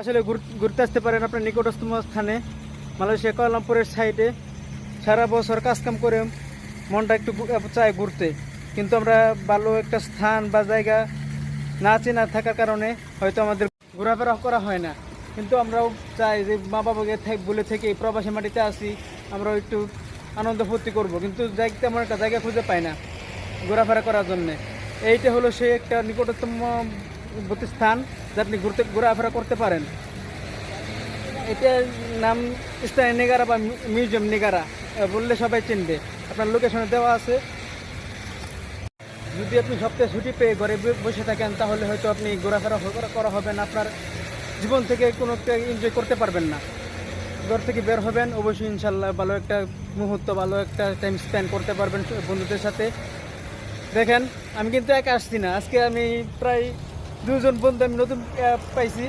আসলে ঘুর- ঘুরতে আসতে পারেন আপনার নিকটস্থম স্থানে, মালয়েশিয়া কুয়ালালামপুরের সাইডে সারা বছর কাজকাম করে মনটা একটু চায় ঘুরতে। কিন্তু আমরা ভালো একটা স্থান বা জায়গা না চেনা থাকার কারণে হয়তো আমাদের ঘোরাফেরা করা হয় না। কিন্তু আমরাও চাই যে মা বাবাকে বলে থেকে প্রবাসী মাটিতে আসি, আমরাও একটু আনন্দ ফুর্তি করব। কিন্তু তেমন একটা জায়গা খুঁজে পাই না ঘোরাফেরা করার জন্যে। এইটা হলো সে একটা নিকটতম বর্তী স্থান যা আপনি ঘুরতে, ঘোরাফেরা করতে পারেন। এটার নাম স্থানীয় নেগারা বা মিউজিয়াম নেগারা বললে সবাই চিনবে। আপনার লোকেশনে দেওয়া আছে। যদি আপনি সপ্তাহে ছুটি পেয়ে ঘরে বসে থাকেন, তাহলে হয়তো আপনি ঘোরাফেরা করা হবে না। আপনার জীবন থেকে কোনো একটা এনজয় করতে পারবেন না। ঘর থেকে বের হবেন, অবশ্যই ইনশাল্লাহ ভালো একটা মুহূর্ত, ভালো একটা টাইম স্পেন্ড করতে পারবেন বন্ধুদের সাথে। দেখেন, আমি কিন্তু একা আসছি না। আজকে আমি প্রায় দুজন বন্ধু আমি নতুন পাইছি।